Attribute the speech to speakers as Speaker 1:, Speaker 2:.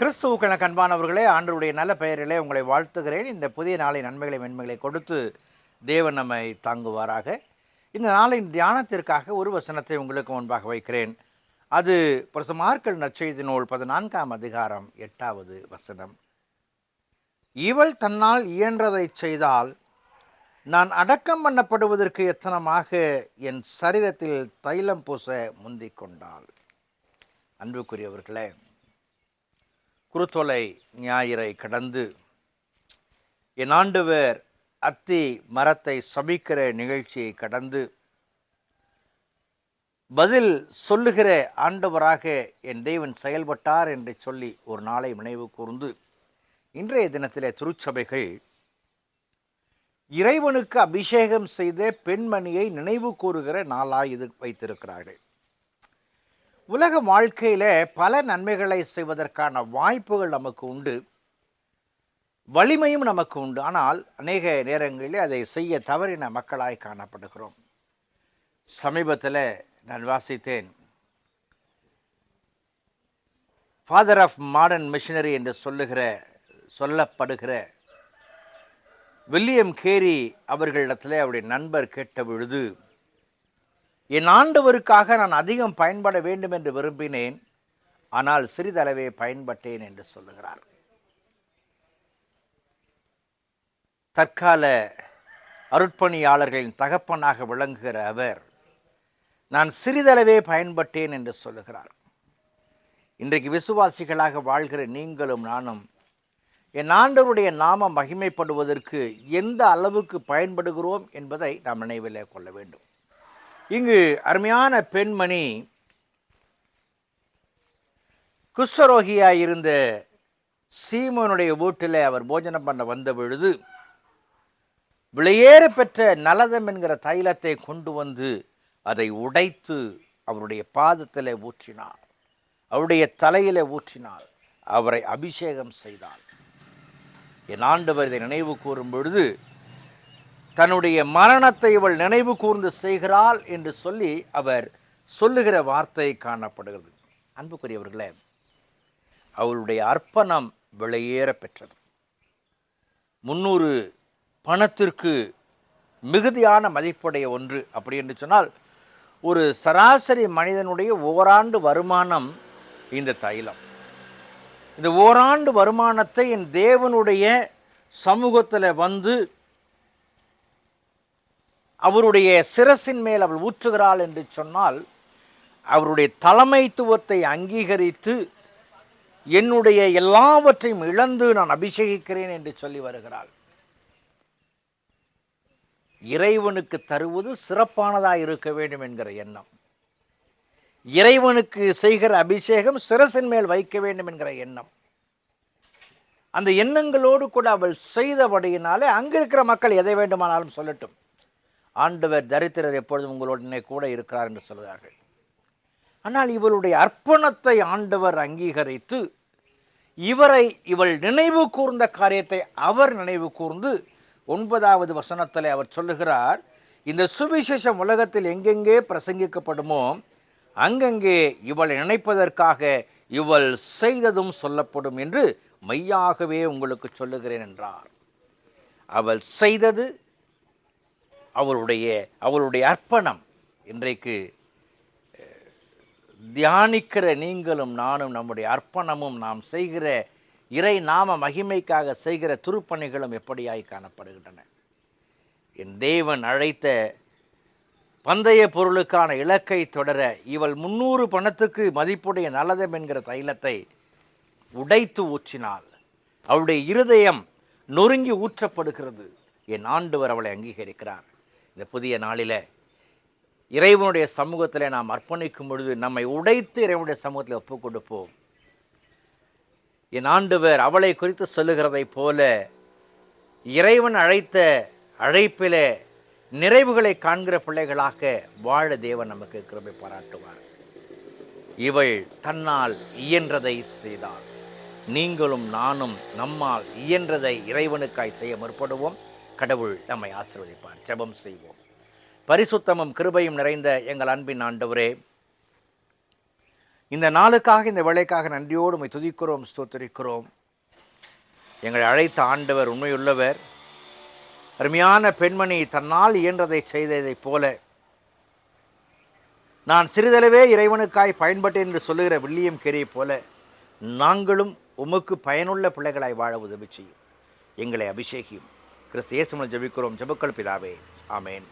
Speaker 1: கிறிஸ்துவுக்கென கண்பானவர்களே ஆண்டருடைய நல்ல பெயரிலே உங்களை வாழ்த்துகிறேன். இந்த புதிய நாளை நன்மைகளை மென்மைகளை கொடுத்து தேவன் நம்மை தாங்குவாராக. இந்த நாளின் தியானத்திற்காக ஒரு வசனத்தை உங்களுக்கு முன்பாக வைக்கிறேன். அது பிரசமார்க்கள் நற்செய்தி நூல் பதினான்காம் அதிகாரம் எட்டாவது வசனம். இவள் தன்னால் இயன்றதை செய்தால் நான் அடக்கம் பண்ணப்படுவதற்கு எத்தனமாக என் சரீரத்தில் தைலம் பூச முந்திக் கொண்டாள் அன்புக்குரியவர்களே குருத்தொலை ஞாயிறை கடந்து என் ஆண்டவர் அத்தி மரத்தை சபிக்கிற நிகழ்ச்சியை கடந்து பதில் சொல்லுகிற ஆண்டவராக என் தெய்வன் செயல்பட்டார் என்று சொல்லி ஒரு நாளை நினைவு கூர்ந்து இன்றைய தினத்திலே திருச்சபைகள் இறைவனுக்கு அபிஷேகம் செய்த பெண்மணியை நினைவு கூறுகிற நாளாக இது வைத்திருக்கிறார்கள். உலக வாழ்க்கையில் பல நன்மைகளை செய்வதற்கான வாய்ப்புகள் நமக்கு உண்டு. வலிமையும் நமக்கு உண்டு. ஆனால் அநேக நேரங்களில் அதை செய்ய தவறின மக்களாய் காணப்படுகிறோம். சமீபத்தில் நான் வாசித்தேன். ஃபாதர் ஆஃப் மாடர்ன் மிஷினரி என்று சொல்லுகிற சொல்லப்படுகிற வில்லியம் கேரி அவர்களிடத்தில் அவருடைய நண்பர் கேட்ட பொழுது என் ஆண்டவருக்காக நான் அதிகம் பயன்பட வேண்டும் என்று விரும்பினேன் ஆனால் சிறிதளவே பயன்பட்டேன் என்று சொல்லுகிறார். தற்கால அருட்பணியாளர்களின் தகப்பனாக விளங்குகிற அவர் நான் சிறிதளவே பயன்பட்டேன் என்று சொல்லுகிறார். இன்றைக்கு விசுவாசிகளாக வாழ்கிற நீங்களும் நானும் என் ஆண்டவருடைய நாமம் மகிமைப்படுவதற்கு எந்த அளவுக்கு பயன்படுகிறோம் என்பதை நாம் நினைவில் கொள்ள வேண்டும். இங்கு அருமையான பெண்மணி குஷ்டரோகியாய் இருந்த சீமோனுடைய வீட்டில் அவர் போஜனம் பண்ண வந்த பொழுது விலையேற பெற்ற நலதம் என்கிற தைலத்தை கொண்டு வந்து அதை உடைத்து அவருடைய பாதத்தில் ஊற்றினார். அவருடைய தலையில் ஊற்றினார். அவரை அபிஷேகம் செய்தார். என் ஆண்டவர் இதை நினைவு கூறும் பொழுது தன்னுடைய மரணத்தை இவள் நினைவு கூர்ந்து செய்கிறாள் என்று சொல்லி அவர் சொல்லுகிற வார்த்தை காணப்படுகிறது. அன்புக்குரியவர்களே அவளுடைய அர்ப்பணம் விலையேற பெற்றது. முன்னூறு பணத்திற்கு மிகுதியான மதிப்புடைய ஒன்று அப்படி என்று சொன்னால் ஒரு சராசரி மனிதனுடைய ஓராண்டு வருமானம் இந்த தைலம். இந்த ஓராண்டு வருமானத்தை என் தேவனுடைய சமூகத்தில் வந்து அவருடைய சிரசின் மேல் அவள் ஊற்றுகிறாள் என்று சொன்னால் அவருடைய தலைமைத்துவத்தை அங்கீகரித்து என்னுடைய எல்லாவற்றையும் இழந்து நான் அபிஷேகிக்கிறேன் என்று சொல்லி வருகிறாள். இறைவனுக்கு தருவது சிறப்பானதாக இருக்க வேண்டும் என்கிற எண்ணம். இறைவனுக்கு செய்கிற அபிஷேகம் சிரசின் மேல் வைக்க வேண்டும் என்கிற எண்ணம். அந்த எண்ணங்களோடு கூட அவள் செய்தபடியினாலே அங்கிருக்கிற மக்கள் எதை வேண்டுமானாலும் சொல்லட்டும். ஆண்டவர் தரித்திரர் எப்பொழுதும் உங்களுடனே கூட இருக்கிறார் என்று சொல்கிறார்கள் ஆனால் இவளுடைய அர்ப்பணத்தை ஆண்டவர் அங்கீகரித்து இவரை இவள் நினைவு கூர்ந்த காரியத்தை அவர் நினைவு கூர்ந்து ஒன்பதாவது வசனத்தில் அவர் சொல்லுகிறார் இந்த சுவிசேஷம் உலகத்தில் எங்கெங்கே பிரசங்கிக்கப்படுமோ அங்கங்கே இவளை நினைப்பதற்காக இவள் செய்ததும் சொல்லப்படும் என்று மெய்யாகவே உங்களுக்கு சொல்லுகிறேன் என்றார். அவள் செய்தது அவளுடைய அவளுடைய அர்ப்பணம். இன்றைக்கு தியானிக்கிற நீங்களும் நானும் நம்முடைய அர்ப்பணமும் நாம் செய்கிற இறை நாம மகிமைக்காக செய்கிற துருப்பணிகளும் எப்படியாய் காணப்படுகின்றன? என் தேவன் அழைத்த பந்தய பொருளுக்கான இலக்கை தொடர இவள் முன்னூறு பணத்துக்கு மதிப்புடைய நலதம் என்கிற தைலத்தை உடைத்து ஊற்றினாள். அவளுடைய இருதயம் நொறுங்கி ஊற்றப்படுகிறது. என் ஆண்டவர் அவளை அங்கீகரிக்கிறார். இந்த புதிய நாளில இறைவனுடைய சமூகத்தில் நாம் அர்ப்பணிக்கும் பொழுது நம்மை உடைத்து இறைவனுடைய சமூகத்தில் ஒப்பு கொடுப்போம் என் ஆண்டவர் அவளை குறித்து சொல்லுகிறதைப் போல இறைவன் அழைத்த அழைப்பிலே நிறைவுகளை காண்கிற பிள்ளைகளாக வாழ தேவன் நமக்கு கிருபை பாராட்டுவார். இவள் தன்னால் இயன்றதை செய்தாள். நீங்களும் நானும் நம்மால் இயன்றதை இறைவனுக்காய் செய்ய முற்படுவோம். கடவுள் நம்மை ஆசிர்வதிப்பார். ஜெபம் செய்வோம். பரிசுத்தமும் கிருபையும் நிறைந்த எங்கள் அன்பின் ஆண்டவரே இந்த நாளுக்காக இந்த வேலைக்காக நன்றியோடு உண்மை துதிக்கிறோம் ஸ்தோத்தரிக்கிறோம். எங்களை அழைத்த ஆண்டவர் உண்மையுள்ளவர். அருமையான பெண்மணி தன்னால் இயன்றதை செய்ததைப் போல நான் சிறிதளவே இறைவனுக்காய் பயன்பட்டேன் என்று சொல்லுகிற வில்லியம் கேரியை போல நாங்களும் உமக்கு பயனுள்ள பிள்ளைகளாய் வாழ உதவி செய்யும். எங்களை அபிஷேகியும். கிறிஸ்து இயேசுமலை ஜபிக்கிறோம். ஜபக்கள் பிதாவே. ஆமேன்.